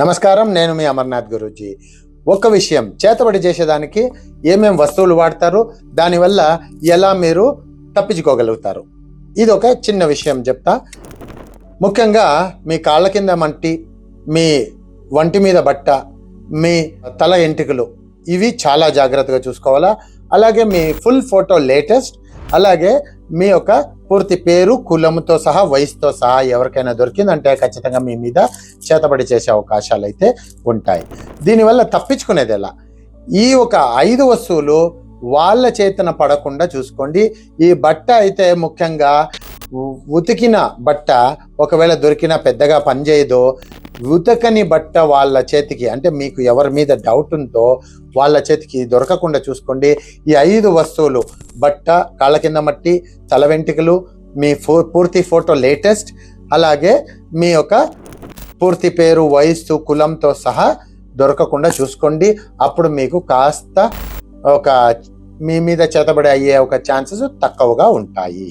నమస్కారం నేను మీ అమర్నాథ్ గురూజీ. ఒక్క విషయం చేతబడి చేసేదానికి ఏమేం వస్తువులు వాడతారు దానివల్ల ఎలా మీరు తప్పించుకోగలుగుతారు? ఇది ఒక చిన్న విషయం చెప్తా. ముఖ్యంగా మీ కాళ్ళ కింద మంటి మీ వంటి మీద బట్ట మీ తల ఎంటికలు ఇవి చాలా జాగ్రత్తగా చూసుకోవాలా. అలాగే మీ ఫుల్ ఫోటో లేటెస్ట్ అలాగే మీ యొక్క పూర్తి పేరు కులముతో సహా వయసుతో సహా ఎవరికైనా దొరికిందంటే ఖచ్చితంగా మీ మీద చేతబడి చేసే అవకాశాలు అయితే ఉంటాయి. దీనివల్ల తప్పించుకునేది ఎలా? ఈ ఒక ఐదు వస్తువులు వాళ్ళ చేతన పడకుండా చూసుకోండి. ఈ బట్ట అయితే ముఖ్యంగా ఉతికిన బట్ట ఒకవేళ దొరికినా పెద్దగా పనిచేయదు. ఉతకని బట్ట వాళ్ళ చేతికి అంటే మీకు ఎవరి మీద డౌట్ ఉందో వాళ్ళ చేతికి దొరకకుండా చూసుకోండి. ఈ ఐదు వస్తువులు బట్ట కాళ్ళ కింద మట్టి తల వెంట్రుకలు మీ ఫో పూర్తి ఫోటో లేటెస్ట్ అలాగే మీ యొక్క పూర్తి పేరు వయస్సు కులంతో సహా దొరకకుండా చూసుకోండి. అప్పుడు మీకు కాస్త ఒక మీ మీద చేతబడి అయ్యే ఒక ఛాన్సెస్ తక్కువగా ఉంటాయి.